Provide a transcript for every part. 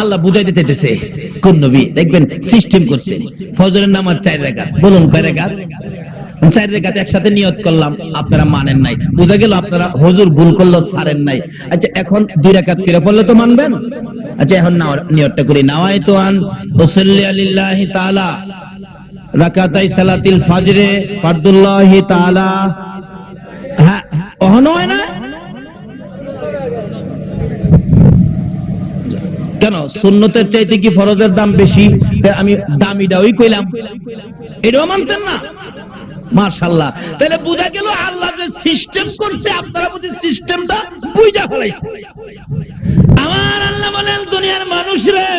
আল্লাহ বুঝাইতে চাইতেছে, কোন নবী? দেখবেন সিস্টেম করছে। ফজরের নামাজ চার রেখাত। বলুন কয় রেখাত? চার রেখাত একসাথে নিয়ত করলাম, আপনারা মানেন নাই। বুঝা গেল আপনারা ভুল করল নাই। আচ্ছা এখন দুই রেখাত ফিরে পড়লে তো মানবেন? আচ্ছা এখন নিয়তটা করি। নাওয়াই তো আন ওসল্লি রাকাতাই সালাতিল ফাজরে, ফারদুল্লাহি হ্যাঁ অহন না? কেন? সুন্নতের চাইতে কি ফরজের দাম বেশি? আমি দামিটাই কইলাম। এটাও মানতেন না? মাশাল্লাহ তাহলে বোঝা গেল আল্লাহ যে সিস্টেম করছে, আপনারা বুঝি সিস্টেমটা বুঝা ফেলাইছে। আমার আল্লাহ বলেন, দুনিয়ার মানুষ রে,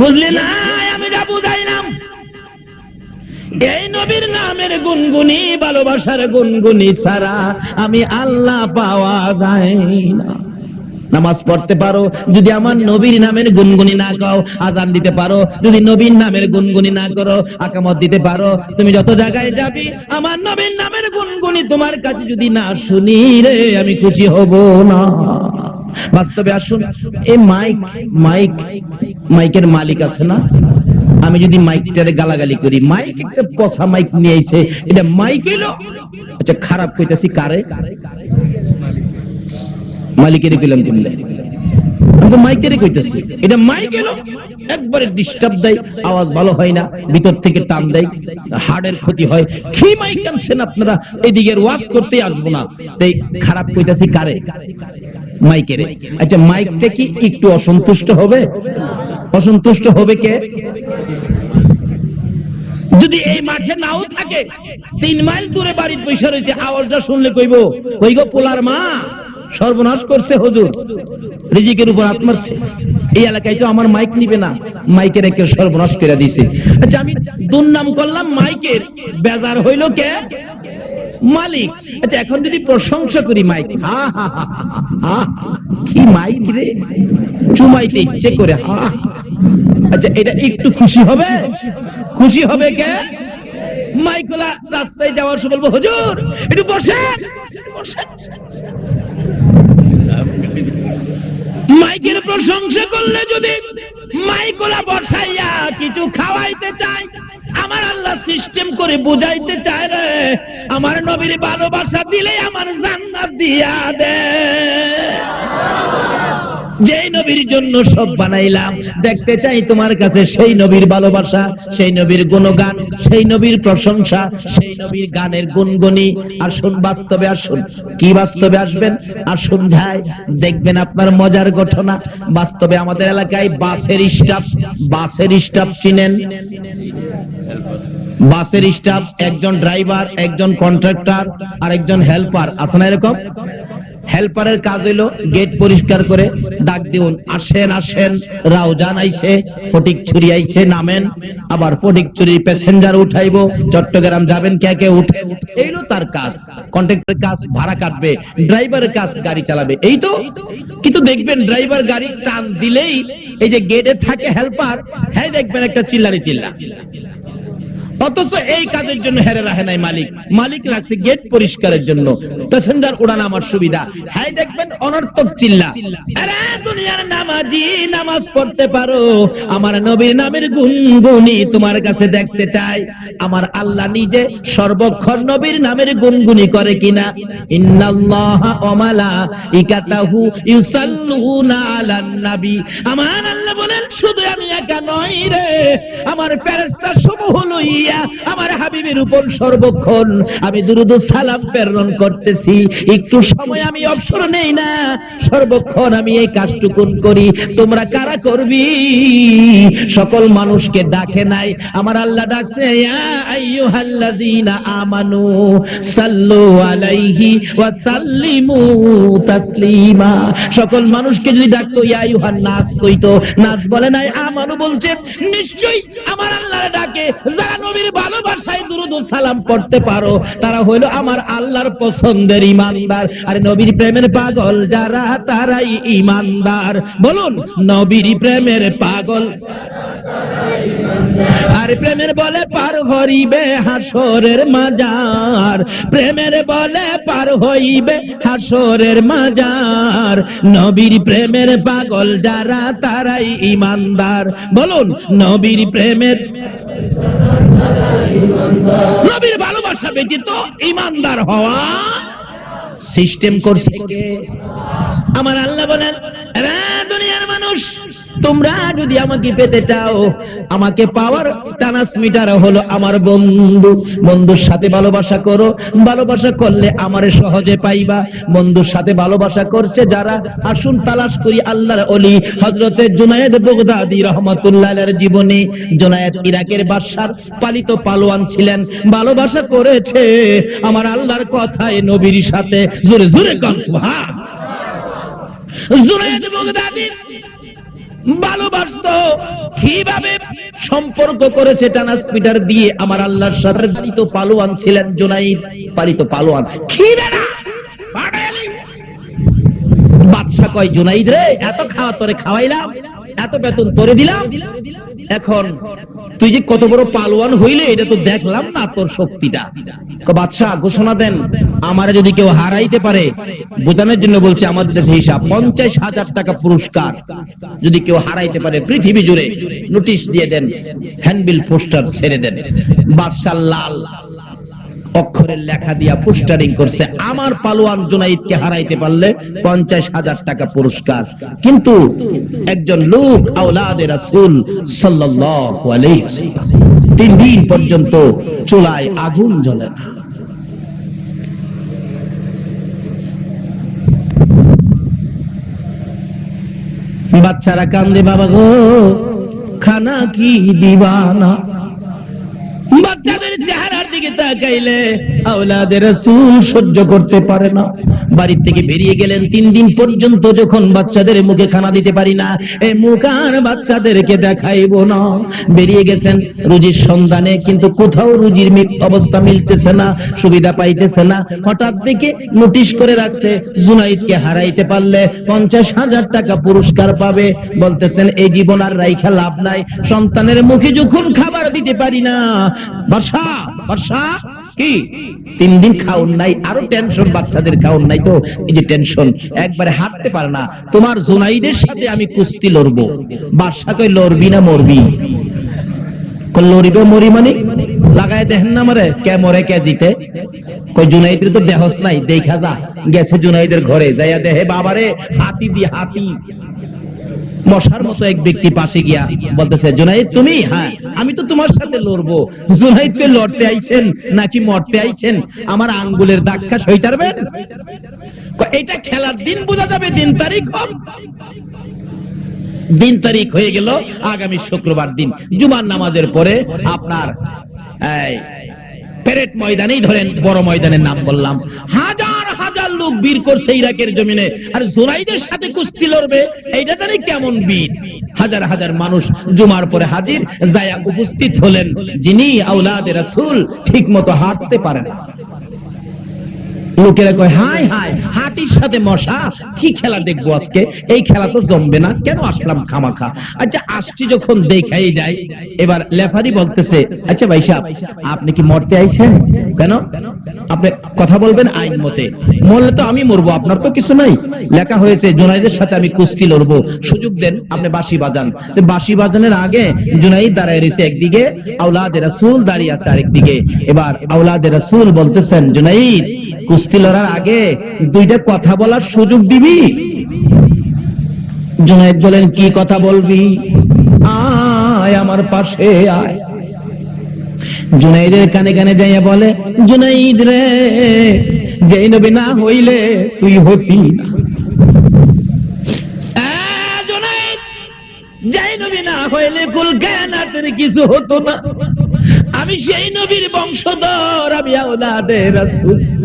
বুঝলি না? আমি যা বুঝাইলাম। এই নবীর নামের গুনগুনি, ভালোবাসার গুনগুনি ছাড়া আমি আল্লাহ পাওয়া যায় না। নামাজ পড়তে পারো। যদি আমার নবীর নামের গুনগুনি না গাও, আজান দিতে পারো। যদি নবীর নামের গুনগুনি না করো, আকামত দিতে পারো। তুমি যত জায়গায় যাবি, আমার নবীর নামের গুনগুনি তোমার কাছে যদি না শুনি রে, আমি খুশি হব না। বাস্তবে আসুন এই মাইক মাইক, মাইকের মালিক আছে না? আমি যদি মাইকটারে গালাগালি করি, মাইক একটা পচা মাইক নিয়ে আইছে। এটা মাইক এলো? আচ্ছা খারাপ কইতাছি কারে? মালিকের কইলাম কিনলে আচ্ছা একটু অসন্তুষ্ট হবে? অসন্তুষ্ট হবে কে? যদি এই মাঠে নাও থাকে, তিন মাইল দূরে বাড়ির পয়সা রয়েছে আওয়াজটা শুনলে কইব, কই গো পোলার মা? সর্বনাশ করছে হুজুর। রিজিকের উপর হাত মারছে। এই এলাকায় তো আমার মাইক নিবে না। মাইকের একে সর্বনাশ করে দিছে। আচ্ছা আমি দুর্নাম করলাম মাইকের। বেজার হইল কে? মালিক। আচ্ছা এখন যদি প্রশংসা করি মাইক। হা হা হা কি মাইক রে? চুমাইতে ইচ্ছে করে, হা আচ্ছা এটা একটু খুশি হবে? খুশি হবে কে? মাইকলা রাস্তায় যাওয়ার সময় বলব, হুজুর, একটু বসেন বসেন। মাইকের প্রশংসা করলে যদি মাইকোলা বসাইয়া কিছু খাওয়াইতে চায়, আমার আল্লাহ সিস্টেম করে বুঝাইতে চায় রে। আমার নবীর ভালোবাসা দিলে আমার জান্নাত দিয়া দে যেই নবীর জন্য সব বানাইলাম, দেখতে চাই তোমার কাছে সেই নবীর ভালোবাসা, সেই নবীর গুণগান, সেই নবীর প্রশংসা, সেই নবীর গানের গুনগুনি। আসুন, বাস্তবে আসুন। কি বাস্তবে আসবেন? আসুন যায় দেখবেন আপনার মজার ঘটনা। বাস্তবে আমাদের এলাকায় বাসের স্টাফ বাসের স্টাফ চিনেন? বাসের স্টাফ, একজন ড্রাইভার, একজন কন্ট্রাক্টর আর একজন হেল্পার। আছে না এরকম? হেল্পারের কাজ হইল গেট পরিষ্কার করে ডাক দিউন, আসেন আসেন। রাউজান আইছে ফটিক ছুরি আইছে, নামেন। আবার ফটিক ছুরি প্যাসেঞ্জার উঠাইবো, চট্টগ্রাম যাবেন কে কে উঠে? এইলো তার কাজ। কন্ট্রাক্টরের কাজ, ভাড়া কাটবে, ড্রাইভারের কাজ, গাড়ি চালাবে। এই তো? কিন্তু দেখবেন ড্রাইভার গাড়ি টান দিলেই এই যে গেটে থাকে হেল্পার হ্যাঁ দেখবেন একটা চিল্লারি চিল্লা অথচ এই কাজের জন্য হেরে রাখে নাই মালিক। মালিক রাখছে গেট পরিষ্কারের জন্য। প্যাসেঞ্জার উড়ান আমার সুবিধা। হ্যাঁ দেখবেন অনর্থক চিল্লা। দুনিয়ার নামাজি নামাজ পড়তে পারো। আমার নবীর নামের গুনগুনি তোমার কাছে দেখতে চাই। আমার আল্লাহ নিজে সর্বক্ষণ নবীর নামের গুনগুনি করে কিনা। ইন্নাল্লাহা ওয়া মালাইকাতাহু ইউসাল্লুনা আলান নবী। আমার আল্লাহ বলেন, শুধু আমি একা নই রে। আমার ফেরেশতা সমূহ লইয়া আমার হাবিবের উপর সর্বক্ষণ আমি দুরুদ সালাম প্রেরণ করতেছি। একটু সময় আমি অবসর নেই না। সর্বক্ষণ আমি এই কাজটুকুন করি। তোমরা কারা করবি? সকল মানুষকে ডাকে নাই। আমার আল্লাহ ডাকছে আমানু সাল্লু আলাইহি ওয়া সাল্লিমু তাসলিমা। সকল মানুষকে যদি ডাকতো, ইয়া আইয়ুহান কইতো। নাস বলে নাই, আমানু, বলছে, নিশ্চয়ই আমার আল্লাহ ডাকে। যারা নবীর ভালোবাসায় দুরুদ সালাম পড়তে পারো। তারা হইল আমার আল্লাহর পছন্দের ইমানদার। আর নবীর প্রেমের পাগল যারা, তারাই ইমানদার। বলুন, নবীর প্রেমের পাগল। আর প্রেমের বলে পার হইবে হাসরের মাজার। প্রেমের বলে পার হইবে হাসরের মাজার। নবীর প্রেমের পাগল যারা, তারাই ইমানদার। বলুন, নবীর প্রেমের নবীর ভালোবাসা ব্যতীত ইমানদার হওয়া সিস্টেম করছে আমার আল্লাহ বলেন দুনিয়ার মানুষ। তোমরা যদি আমাকে পেতে চাও, আমাকে পাওয়ার ট্রান্সমিটার হলো আমার বন্ধু। বন্ধুর সাথে ভালোবাসা করো, ভালোবাসা করলে আমারে সহজে পাইবা। বন্ধুর সাথে ভালোবাসা করছে যারা, আসুন তালাশ করি আল্লাহর অলি, হযরতে জুনায়েদ বগদাদি রহমাতুল্লাহের জীবনী। জুনায়েদ ইরাকের বাদশার পালিত পালোয়ান ছিলেন, ভালোবাসা করেছে আমার আল্লাহর কথায় নবীর সাথে। জোরে জোরে কন, সুবহান। জুনায়েদ বগদাদি ভালোবাসতো। কীভাবে সম্পর্ক করেছে ট্রান্সমিটার দিয়ে আমার আল্লাহর সাথে? পালিত পালোয়ান ছিলেন জোনাইদ, পালিত পালোয়ান। বাদশা কয়, জোনাইদ রে, এত খাওয়া তোরে খাওয়াইলাম, এত বেতন তোরে দিলাম, এখন তুই যে কত বড় পালোয়ান হইলে, এটা তো দেখলাম না তোর শক্তিটা। বাদশাহ, ঘোষণা দেন, আমার যদি কেউ হারাইতে পারে, বোঝানোর জন্য বলছে আমাদের দেশে হিসাব, পঞ্চাশ হাজার টাকা পুরস্কার। যদি কেউ হারাইতে পারে পৃথিবী জুড়ে, নোটিশ দিয়ে দেন, হ্যান্ডবিল পোস্টার ছেড়ে দেন। বাদশাহ লাল। অক্ষরের লেখা দিয়া পোস্টারিং করছে। আমার পালোয়ান জুনাইদকে হারাইতে পারলে পঞ্চাশ হাজার টাকা পুরস্কার। কিন্তু একজন লোক, আওলাদে রাসূল সাল্লাল্লাহু আলাইহি তিন দিন পর্যন্ত চুলায় আগুন জ্বলে না। বাচ্চারা কান্দে, বাবা গো, খানা কি দিবানা? বাচ্চাদের চেহারার দিকে তাকাইলে আওলাদের রাসূল সহ্য করতে পারে না। বাড়ি থেকে বেরিয়ে গেলেন তিন দিন পর্যন্ত যখন বাচ্চাদের মুখে খানা দিতে পারি না এই মুখ আর বাচ্চাদেরকে দেখাইবো না। বেরিয়ে গেছেন রুজির সন্ধানে, কিন্তু কোথাও রুজির অবস্থা মিলতেছে না, সুবিধা পাইতেছে না। হঠাৎ দেখে নোটিশ করে রাখছে, জুনাইদকে হারাইতে পারলে পঞ্চাশ হাজার টাকা পুরস্কার পাবে। বলতেছেন, এই জীবন আর রাইখা লাভ নাই। সন্তানের মুখে যখন খাবার দিতে পারি না বর্ষা কি? তিন দিন খাওন নাই, আরও টেনশন বাচ্চাদের খাওন নাই তো, এই যে টেনশন একবারে হাঁটতে পারে না। তোমার জুনাইদের সাথে আমি কুস্তি লড়বো। বাদশা কই লড়বি না মরবি? লড়িবে, মরি মানে? লাগায় দেখেন না মরে কে মরে, কে জিতে? কই জুনাইদের তো দেহস নাই, দেখা যা। গেছে জুনাইদের ঘরে, যাইয়া দেহে বাবারে, হাতি দি হাতি। মশার মতো এক ব্যক্তি পাশে গিয়া বলতেছে, জুনাইদ, তুমি? হ্যাঁ আমি তো তোমার সাথে লড়বো। জুনাইদ কে লড়তে আইছেন নাকি মরতে আইছেন? আমার আঙ্গুলের দাক্ষা সইতারবেন এটা খেলার দিন বোঝা যাবে, দিন তারিখ দিন তারিখ হয়ে গেল, আগামী শুক্রবার দিন। জুমার নামাজের পরে আপনার প্যারেড ময়দানেই ধরেন, বড় ময়দানের নাম বললাম। হাজার বীর করছে ইরাকের জমিনে। আর জোরাইদের সাথে কুস্তি লড়বে, এইটা জানি কেমন বীর। হাজার হাজার মানুষ জুমার পরে হাজির, যায়া উপস্থিত হলেন। যিনি আউলাদের ঠিক মতো হাঁটতে পারেন লোকেরা কয় হাই হাই হাতির সাথে মশা? কি খেলা দেখব আজকে? এই খেলা তো জমবে না, কেন আসলাম খামাখা? আচ্ছা আসছি যখন দেখাই যায়, এবার লেফারি বলতেছে আচ্ছা ভাই সাহেব, আপনি কি মরতে আইছেন? কেন? আপনি কথা বলবেন আইন মতে। মরলে তো আমি মরবো, আপনার তো কিছু নাই। লেখা হয়েছে, জুনাইদের সাথে আমি কুস্তি লড়বো। সুযোগ দেন, আপনি বাঁশি বাজান। বাঁশি বাজানোর আগে জুনাইদ দাঁড়ায় রয়েছে একদিকে আউলাদের রাসূল দাঁড়িয়ে আছে আরেকদিকে। এবার আউলাদের রাসূল বলতেছেন, জুনাইদ, কুস্তি লড়ার আগে দুইটা কথা বলার সুযোগ দিবি? জুনাইদ বলেন, কি কথা বলবি? আয় আমার পাশে, আয়। জুনাইদের কানে কানে যাইয়া বলে জুনাইদ রে, যেই নবী না হইলে তুই হতি না। কিছু হতো না। আমি সেই নবীর বংশধর, আমি আওলাদের রাসূল।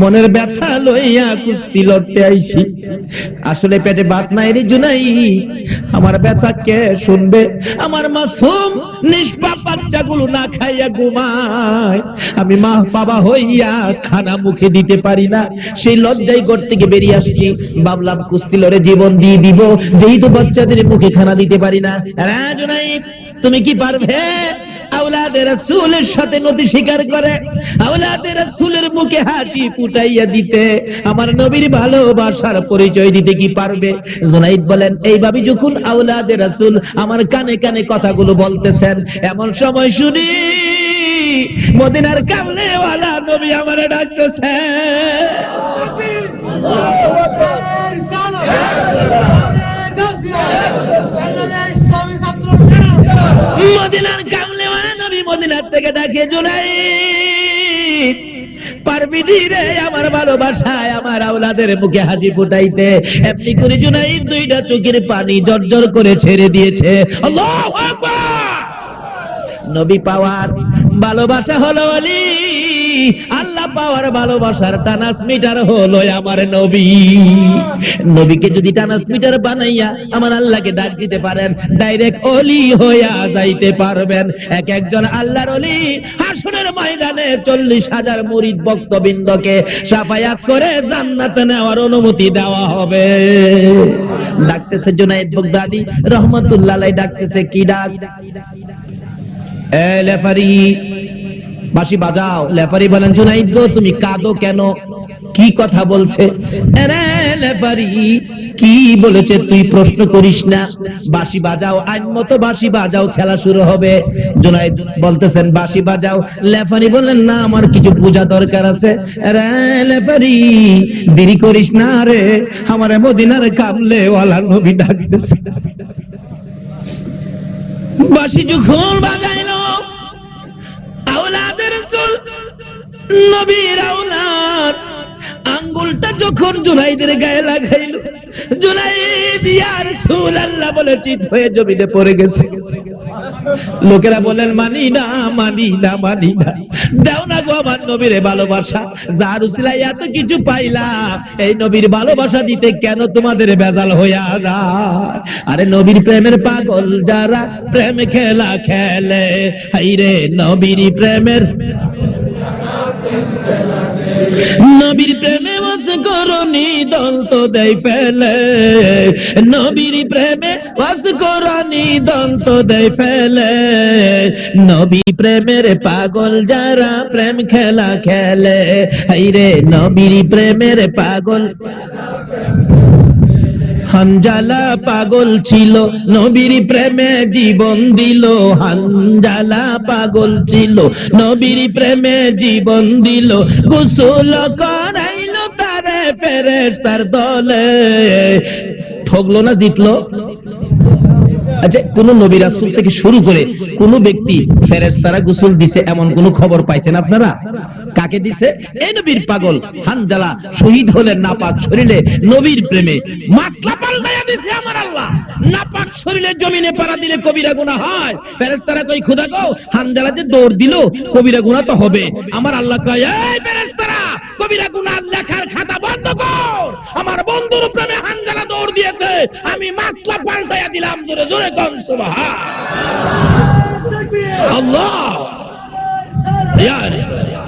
মনের ব্যথা লইয়া কুস্তি লড়তে আইছি। আসলে পেটে ভাত নাই রে জুনাই, আমার ব্যথা কে শুনবে? আমার মাসুম নিষ্পাপ বাচ্চাগুলো না খাইয়া ঘুমায়। আমি মা বাবা হইয়া খানা মুখে দিতে পারি না। সেই লজ্জাই ঘর থেকে বেরিয়ে আসছি। ভাবলাম কুস্তি লড়ে জীবন দিয়ে দিব। যেই তো বাচ্চাদের মুখে খানা দিতে পারি না। রা জুনাইদ তুমি কি পারবে? রাসূলের সাথে নদী করে। রাসূলের মুখে হাসি ফুটাইয়া দিতে। আমার নবীর ভালোবাসার পরিচয় দিতে কি পারবে? জুনাইদ বলেন, এইভাবে যখন আওলাদের রাসূল আমার কানে কানে কথাগুলো বলতেছেন, এমন সময় শুনি মদিনার কামলেওয়ালা নবী আমারে ডাকতেছে মদিনার কামলেওয়ালা নবী মদিনার জুনাই পারবি রে আমার ভালোবাসায় আমার আওলাদের মুখে হাসি ফুটাইতে। এমনি করে জুনাই দুইটা চোখের পানি জর্জর করে ছেড়ে দিয়েছে। আল্লাহু নবী পাওয়ার ভালোবাসা হলো অলি পাওয়ার ভালোবাসার হলো আমার নবী। নবীকে যদি বানাইয়া আমার আল্লাহকে ডাক দিতে পারেন ডাইরেক্ট অলি হইয়া যাইতে পারবেন। এক একজন আল্লাহর অলি হাসনের ময়দানে চল্লিশ হাজার সাফায়াত করে জান্নাতে নেওয়ার অনুমতি দেওয়া হবে। ডাকতেছে জুনাইদ বগদাদি, রহমতুল্লাহ ডাকতেছে কি ডাক? এ লেফারি বাঁশি বাজাও, লেফারি বলেন, জুনাইদ গো, তুমি কাঁদো কেন? কি কথা বলছে? কি বলেছে তুই প্রশ্ন করিস না? বাঁশি বাজাও আইন মতো বাঁশি বাজাও, খেলা শুরু হবে। জুনাইদ বলতেছেন, বাঁশি বাজাও। লেফারি বললেন, না, আমার কিছু পূজা দরকার আছে। রে লেফারি, দেরি করিস না রে, আমার মদিনার কামলে ওয়ালা নবী ডাকতেছে। বাসি যখন বাজাইল আওলাদের চুল নবীর আওলাদ, আঙ্গুলটা যখন জুনাইদের গায়ে লাগাইল, জুনাইদ, ইয়া রাসূলুল্লাহ বলে চিত হয়ে জমিনে পড়ে গেছে। লোকেরা বলেন মানি না মানি না মানি না। দাও না গো আমার নবীর ভালোবাসা। যার উসিলায় এত কিছু পাইলাম এই নবীর ভালোবাসা দিতে কেন তোমাদের বেজাল হইয়া যায়? আরে নবীর প্রেমের পাগল যারা প্রেম খেলা খেলে, হাইরে নবীর প্রেমের নবীর প্রেমে বাস করনি, দল তো দেয় ফেলে। নবীর প্রেমে বাস করনি, দল তো দেয় ফেলে। নবী প্রেমের পাগল যারা প্রেম খেলা খেলে, হাইরে নবীর প্রেমের পাগল। হানজালা পাগল ছিল, নবীর প্রেমে জীবন দিল। হানজালা পাগল ছিল, নবীর প্রেমে জীবন দিল। গোসল করাইল তারে ফেরেশতার দলে। ঠগলো না, জিতলো? আচ্ছা কোন নবী রাসূল থেকে শুরু করে কোন ব্যক্তি ফেরেশতারা গোসল দিছে এমন কোন খবর পাইছেন আপনারা? কাকে দিছে? এই নবীর পাগল হানজালা শহীদ হলেন নাপাক শরীরে নবীর প্রেমে। মাতলা পাল্টাইয়া দিছে আমার আল্লাহ। নাপাক শরীরে জমিনে পাড়া দিলে কবিরা গুনাহ হয়। ফেরেশতারা কই খোদা গো হানজালা যে দৌড় দিল কবিরা গুনাহ তো হবে। আমার আল্লাহ কয় এই ফেরেশতারা কবিরা গুনাহ লেখার খাতা বন্ধ কর। আমার বন্ধুর প্রেমে হানজালা দৌড় দিয়েছে। আমি মাসলা পাল্টাইয়া দিলাম জোরে জোরে কম সুবহান। আল্লাহ। রাসূল, ইয়া রাসূল।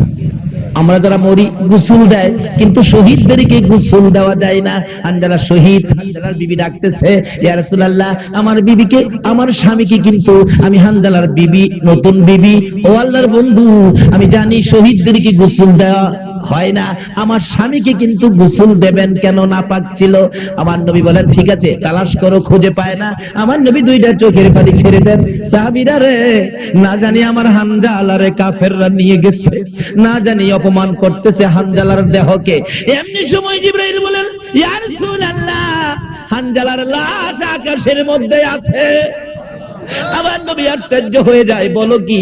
আমরা যারা মরি গোসল দেয়, কিন্তু শহীদদেরকে গোসল দেওয়া যায় না। আঞ্জালা শহীদ, হানজালার বিবি ডাকতেছে, ইয়া রাসূলুল্লাহ, আমার বিবিকে, আমার স্বামীকে কিন্তু আমি হানজালার বিবি, নতুন বিবি। ও আল্লাহর বন্ধু, আমি জানি শহীদদেরকে গোসল দেওয়া হয় না। আমার স্বামীকে কিন্তু গোসল দেবেন কেন না পাচ্ছিল আমার নবী বলেন, ঠিক আছে, তালাশ করো, খুঁজে পায় না। আমার নবী দুইটা চোখের পানি ছেড়ে দেন। সাহাবীরা রে, না জানি আমার হানজালারে কাফেররা নিয়ে গেছে। না জানি অপমান করতেছে হানজালার দেহকে। এমনি সময় জিব্রাইল বলেন, ইয়া রাসূলুল্লাহ, হানজালার লাশ আকাশের মধ্যে আছে। আমার নবী আশ্চর্য হয়ে যায়, বলো কি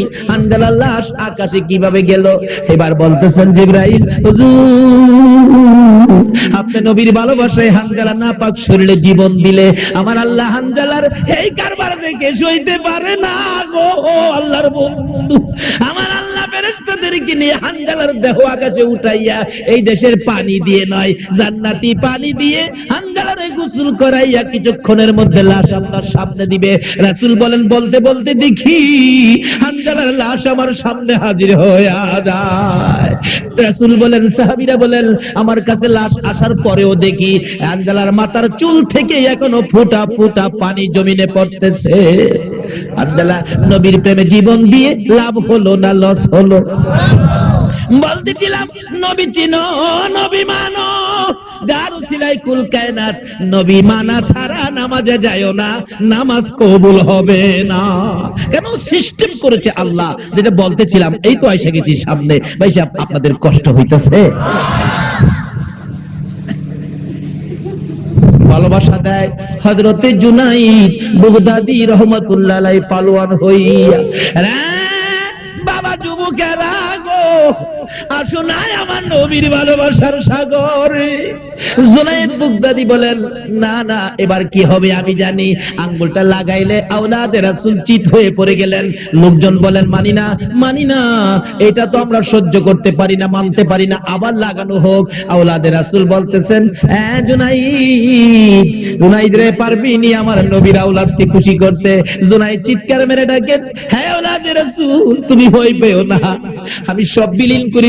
আকাশে কীভাবে গেল? এবার বলতেছেন জিব্রাইল, হুজুর আপনি নবীর ভালোবাসায় হানজালা না পাক শরীরে জীবন দিলে আমার আল্লাহ হানজালার এই কারবার দেখে সইতে পারে না গো। আল্লাহর বন্ধু, আমার আল্লাহ ফেরেশতাদেরকে নিয়ে হানজালার দেহ আকাশে উঠাইয়া এই দেশের পানি দিয়ে নয়, জান্নাতি পানি দিয়ে হানজালারে গোসল করাইয়া কিছুক্ষণের মধ্যে লাশ আপনার সামনে দিবে। রাসূল বলেন, বলতে বলতে দেখি হানজালার লাশ আমার সামনে হাজির হয়ে যায়। রাসূল বলেন, সাহাবীরা বলেন, আমার কাছে লাশ আসার পরেও দেখি হানজালার মাথার চুল থেকে এখনও ফুটা ফুটা পানি জমিনে পড়তেছে। হানজালা নবীর প্রেমে জীবন দিয়ে লাভ হলো না লস হলো। বলতেছিলাম নবী নবী মানো কুল ছাড়া নামাজে না, নামাজ কবুল হবে না। সিস্টেম করেছে আল্লাহ? যেটা বলতেছিলাম এই তো গেছি সামনে। ভাই আপনাদের কষ্ট হইতেছে। ভালোবাসা দেয় হজরতে জুনাইদ বুগদাদি রহমতুল্লাহ পালোয়ান হইয়া বাবা যুবকেরা গো আসো নাই আমার নবীর ভালোবাসার বুগদাদি বলেন, না না, এবার কি হবে আমি জানি। আঙ্গুলটা লাগাইলে হয়ে পড়ে গেলেন। লোকজন বলেন, মানি না মানি না, এটা তো আমরা সহ্য করতে পারি না, মানতে পারি না, আবার লাগানো হোক। আওলাদে রাসূল বলতেছেন হ্যাঁ জুনাইদ জুনাইদ রে, পারবি নি আমার নবীর আওলাদকে খুশি করতে? জুনাইদ চিৎকার মেরে ডাকেন হ্যাঁ আওলাদে রাসূল, তুমি ভয় পেও না। আমি সব বিলীন করে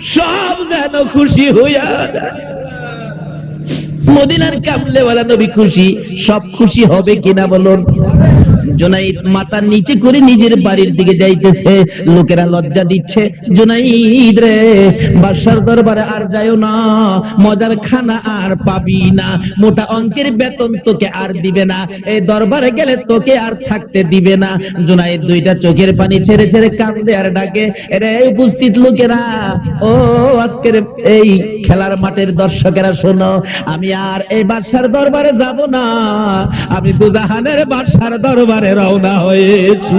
সব যেন খুশি হইয়া যায়। মদিনার কামলেওয়ালা নবী খুশি, সব খুশি হবে কিনা বলুন? জোনাইদ মাথার নিচে করে নিজের বাড়ির দিকে যাইতেছে, লোকেরা লজ্জা দিচ্ছে। জোনাইদ রে, বাদশার দরবারে আর যাইও না, মজার খানা আর পাবি না, মোটা অঙ্কের বেতন তোকে আর দিবে না এই দরবারে গেলে তোকে আর থাকতে দিবে না। জোনাইদ দুইটা চোখের পানি ছেড়ে ছেড়ে কান্দে আর ডাকে রে উপস্থিত লোকেরা, ও আজকের এই খেলার মাঠের দর্শকেরা শোনো, আমি আর এই বাদশার দরবারে যাব না। আমি দুজাহানের বাদশার দরবারে রওনা হয়েছি।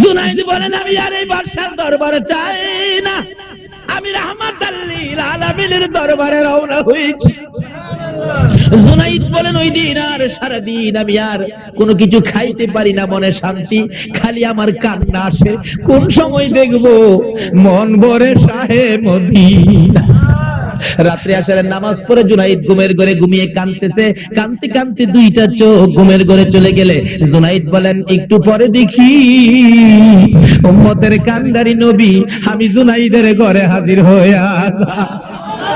জুনাইদ বলেন, আমি আর এই বাদশার দরবারে চাই না। আমি রাহমাত আল্লিল আলামিনের দরবারে রওনা হয়েছি। জুনাইদ বলেন, ওই দিন আর সারাদিন আমি আর কোনো কিছু খাইতে পারি না, মনে শান্তি। খালি আমার কান্না আসে। কোন সময় দেখব মন ভরে শাহে মদিনা। রাত্রে আসার নামাজ পরে জুনাইদ ঘুমের ঘরে ঘুমিয়ে কানতেছে কানতে কানতে দুইটা চোখ ঘুমের ঘরে চলে গেলে। জুনাইদ বলেন, একটু পরে দেখি, উম্মতের কান্দারি নবী, আমি জুনাইদের ঘরে হাজির হয়ে আসা।